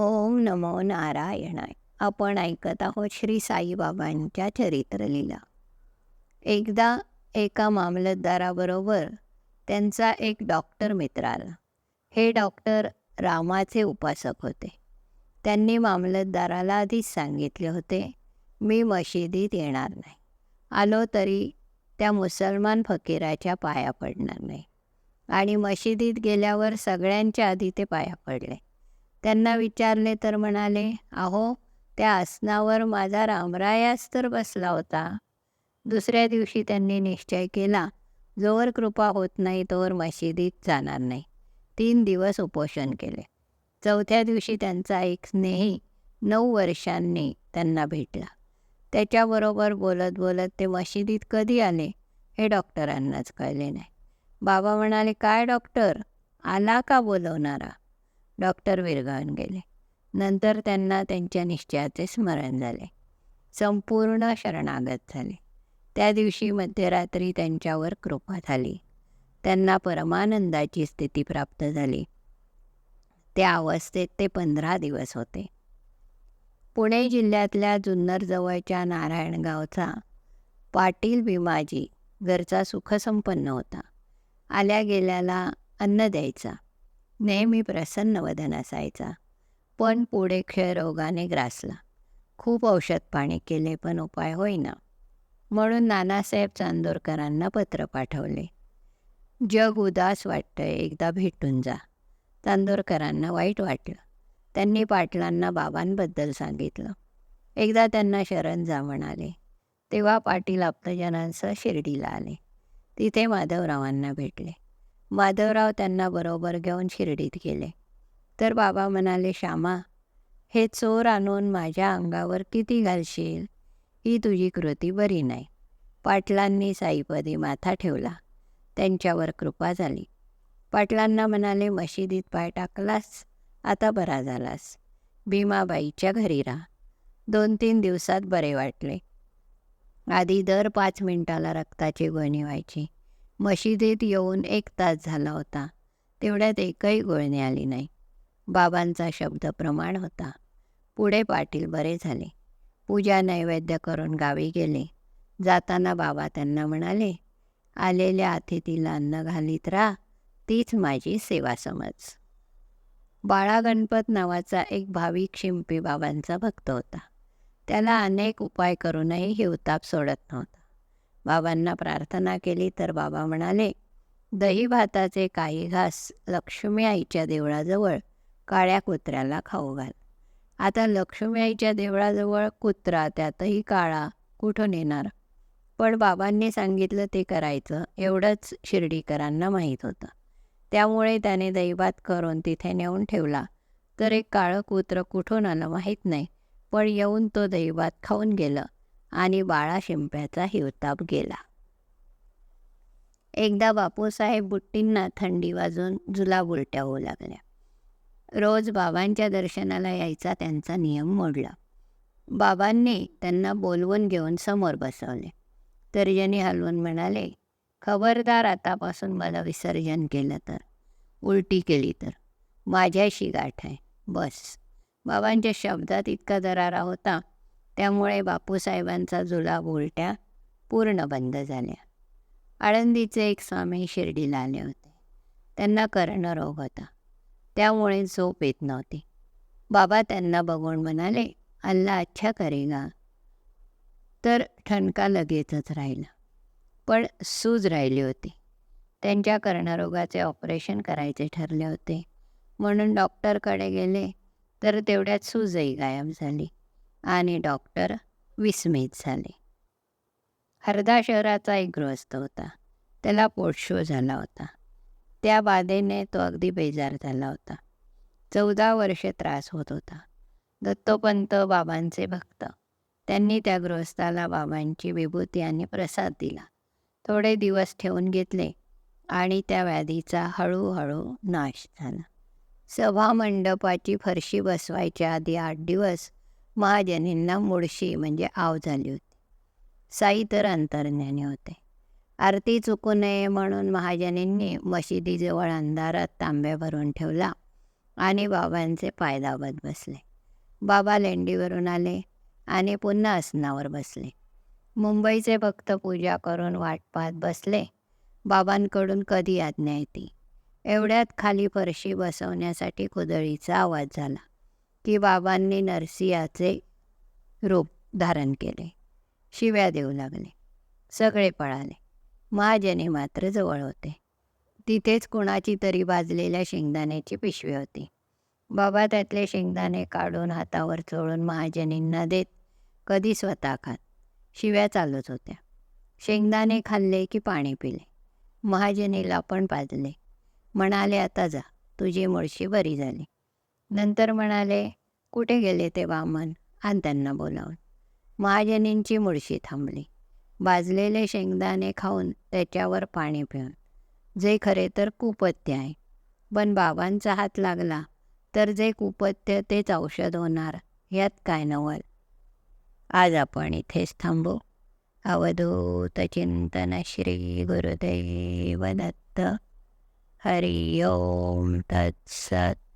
ओम नमो नारायणाय. आपण ऐकत आहोत श्री साईबाबांच्या चरित्रलीला एकदा एका मामलतदाराबरोबर त्यांचा एक डॉक्टर मित्र आला. हे डॉक्टर रामाचे उपासक होते. त्यांनी मामलतदाराला आधीच सांगितले होते मी मशिदीत येणार नाही. आलो तरी त्या मुसलमान फकीराच्या पाया पडणार नाही. आणि मशिदीत गेल्यावर सगळ्यांच्या आधी ते पाया पडले. त्यांना विचारले तर म्हणाले अहो त्या आसनावर माझा रामरायास तर बसला होता. दुसऱ्या दिवशी त्यांनी निश्चय केला जोवर कृपा होत नाही तोवर मशिदीत जाणार नाही. तीन दिवस उपोषण केले. चौथ्या दिवशी त्यांचा एक स्नेही नऊ वर्षांनी त्यांना भेटला. त्याच्याबरोबर बोलत बोलत ते मशिदीत कधी आले हे डॉक्टरांनाच कळले नाही. बाबा म्हणाले काय डॉक्टर? आला का बोलवणारा? डॉक्टर विरघळून गेले. नंतर त्यांना त्यांच्या निश्चयाचे स्मरण झाले. संपूर्ण शरणागत झाले. त्या दिवशी मध्यरात्री त्यांच्यावर कृपा झाली. त्यांना परमानंदाची स्थिती प्राप्त झाली. त्या अवस्थेत ते पंधरा दिवस होते. पुणे जिल्ह्यातल्या जुन्नरजवळच्या नारायणगावचा पाटील भीमाजी घरचा सुखसंपन्न होता. आल्या गेल्याला अन्न द्यायचा. नेहमी प्रसन्न वदन असायचा. पण पुढे क्षयरोगाने ग्रासला. खूप औषध पाणी केले पण उपाय होईना. म्हणून नानासाहेब चांदोरकरांना पत्र पाठवले. जग उदास वाटतं एकदा भेटून जा. चांदोरकरांना वाईट वाटलं. त्यांनी पाटलांना बाबांबद्दल सांगितलं. एकदा त्यांना शरण जा म्हणाले. तेव्हा पाटील आप्तजनांसह शिर्डीला आले. तिथे माधवरावांना भेटले. माधवराव त्यांना बरोबर घेऊन शिर्डीत गेले. तर बाबा म्हणाले श्यामा हे चोर आणून माझ्या अंगावर किती घालशील? ही तुझी कृती बरी नाही. पाटलांनी साईपदी माथा ठेवला. त्यांच्यावर कृपा झाली. पाटलांना म्हणाले मशिदीत पाय टाकलास आता बरा झालास. भीमाबाईच्या घरी राहा. दोन तीन दिवसात बरे वाटले. आधी दर पाच मिनिटाला रक्ताची गोणी व्हायची. मशिदीत येऊन एक तास झाला होता. तेवढ्यात एकही गोळणे आली नाही. बाबांचा शब्द प्रमाण होता. पुढे पाटील बरे झाले. पूजा नैवेद्य करून गावी गेले. जाताना बाबा त्यांना म्हणाले आलेल्या अतिथीला अन्न घालीत राहा तीच माझी सेवा समज. बाळा गणपत नावाचा एक भाविक शिंपी बाबांचा भक्त होता. त्याला अनेक उपाय करूनही हिवताप सोडत नव्हता. बाबांना प्रार्थना केली तर बाबा म्हणाले दही भाताचे काही घास लक्ष्मी आईच्या देवळाजवळ काळ्या कुत्र्याला खाऊ घाल. आता लक्ष्मी आईच्या देवळाजवळ कुत्रा त्यातही काळा कुठून येणार पण बाबांनी सांगितलं ते करायचं एवढंच शिर्डीकरांना माहीत होतं. त्यामुळे त्याने दैवात करून तिथे नेऊन ठेवला. तर एक काळं कुत्रं कुठून आलं माहीत नाही पण येऊन तो दैवात खाऊन गेलं. आणि बाळा शिंप्याचा हिवताप गेला. एकदा बापूसाहेब बुट्टींना थंडी वाजून जुला उलट्या होऊ लागल्या. रोज बाबांच्या दर्शनाला यायचा त्यांचा नियम मोडला. बाबांनी त्यांना बोलवून घेऊन समोर बसवले. तर्जनी हलवून म्हणाले खबरदार आतापासून मला विसर्जन केलं तर उलटी केली तर. माझ्याशी गाठ आहे. बस. बाबांच्या शब्दात इतका दरारा होता त्यामुळे बापूसाहेबांचा जुलाब उलट्या पूर्ण बंद झाल्या. आळंदीचे एक स्वामी शिर्डीला आले होते. त्यांना कर्णरोग होता. त्यामुळे झोप येत नव्हती. बाबा त्यांना बघून म्हणाले अल्ला अच्छा करेगा. तर ठणका लगेचच राहिला. पण सूज राहिली होती. त्यांच्या कर्णरोगाचे ऑपरेशन करायचे ठरले होते. म्हणून डॉक्टरकडे गेले तर तेवढ्यात सूजही गायब झाली. आणि डॉक्टर विस्मित झाले. हरदा शहराचा एक गृहस्थ होता. त्याला पोटशो झाला होता. त्या बाधेने तो अगदी बेजार झाला होता. चौदा वर्षे त्रास होत होता. दत्तोपंत बाबांचे भक्त. त्यांनी त्या गृहस्थाला बाबांची विभूती आणि प्रसाद दिला. थोडे दिवस ठेवून घेतले आणि त्या व्याधीचा हळूहळू नाश झाला. सभा मंडपाची फरशी बसवायच्या आधी आठ दिवस महाजनींना मुळशी म्हणजे आव झाली होती. साई तर अंतर्ज्ञानी होते. आरती चुकू नये म्हणून महाजनींनी मशिदीजवळ अंधारात तांब्या भरून ठेवला आणि बाबांचे पाय दाबत बसले. बाबा लेंडीवरून आले आणि पुन्हा आसनावर बसले. मुंबईचे भक्त पूजा करून वाट पाहत बसले. बाबांकडून कधी आज्ञा येते? एवढ्यात खाली फरशी बसवण्यासाठी कुदळीचा आवाज झाला. की बाबांनी नरसिंहाचे रूप धारण केले. शिव्या देऊ लागले. सगळे पळाले. महाजनी मात्र जवळ होते. तिथेच कुणाची तरी भाजलेल्या शेंगदाण्याची पिशवी होती. बाबा त्यातले शेंगदाणे काढून हातावर चोळून महाजनींना देत कधी स्वतः खात. शिव्या चालूच होत्या. शेंगदाणे खाल्ले की पाणी पिले. महाजनीला पण पाजले. म्हणाले आता जा. तुझी मुळशी बरी झाली. नंतर म्हणाले कुठे गेले ते वामन? आणि त्यांना बोलावून. महाजनींची मुळशी थांबली. भाजलेले शेंगदाणे खाऊन त्याच्यावर पाणी पिऊन. जे खरे तर कुपत्य आहे. पण बाबांचा हात लागला तर जे कुपत्य तेच औषध होणार यात काय नवल? आज आपण इथेच थांबू. अवधूत चिंतन श्री गुरुदेव दत्त. हरि ओम तत्सत.